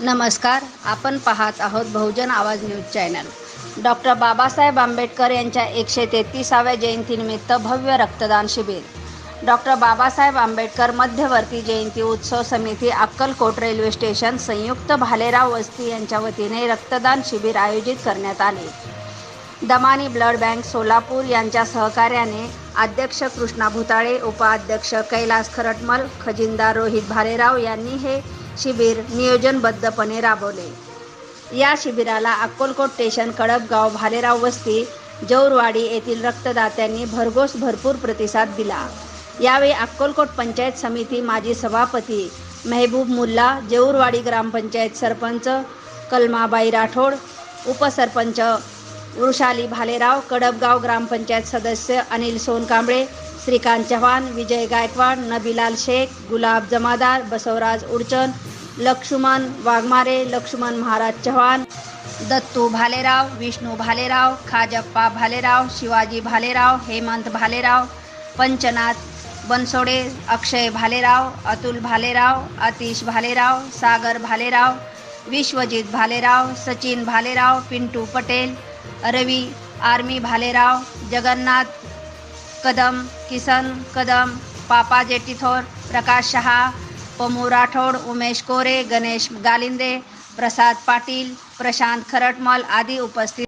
नमस्कार आपण पाहत आहोत Bahujan Awaaz news channel. Doctor Babasaheb Ambedkar यांच्या एकशे तेहतीसाव्या जयंतीनिमित्त भव्य रक्तदान शिबिर. डॉक्टर बाबासाहेब आंबेडकर मध्यवर्ती जयंती उत्सव समिती अक्कलकोट रेल्वे स्टेशन संयुक्त भालेराव वस्ती यांच्या वतीने रक्तदान शिबिर आयोजित करण्यात आले. दमानी ब्लड बँक सोलापूर यांच्या सहकार्याने अध्यक्ष कृष्णा भुताळे उपाध्यक्ष कैलास खरटमल खजिनदार रोहित भालेराव यांनी हे शिबिर नियोजनबद्धपणे राबवले. या शिबिराला अक्कलकोट स्टेशन कडपगाव भालेराव वस्ती जौरवाडी येथील रक्तदात्यांनी भरघोस भरपूर प्रतिसाद दिला. यावेळी अक्कलकोट पंचायत समिती माजी सभापती मेहबूब मुल्ला जेऊरवाडी ग्रामपंचायत सरपंच कलमाबाई राठोड उपसरपंच वृषाली भालेराव कडपगाव ग्रामपंचायत सदस्य अनिल सोनकांबळे श्रीकांत चव्हाण विजय गायकवाड नबीलाल शेख गुलाब जमादार बसवराज उडचन लक्ष्मण वाघमारे लक्ष्मण महाराज चव्हाण दत्तू भालेराव विष्णू भालेराव खाजप्पा भालेराव शिवाजी भालेराव हेमंत भालेराव पंचनाथ बनसोडे अक्षय भालेराव अतुल भालेराव अतिश भालेराव सागर भालेराव विश्वजित भालेराव सचिन भालेराव पिंटू पटेल रवी आर्मी भालेराव जगन्नाथ कदम किसन कदम पापा जेटीथोर प्रकाश शहा पमू राठोड उमेश कोरे गणेश गालिंदे प्रसाद पाटील प्रशांत खरटमल आदी उपस्थित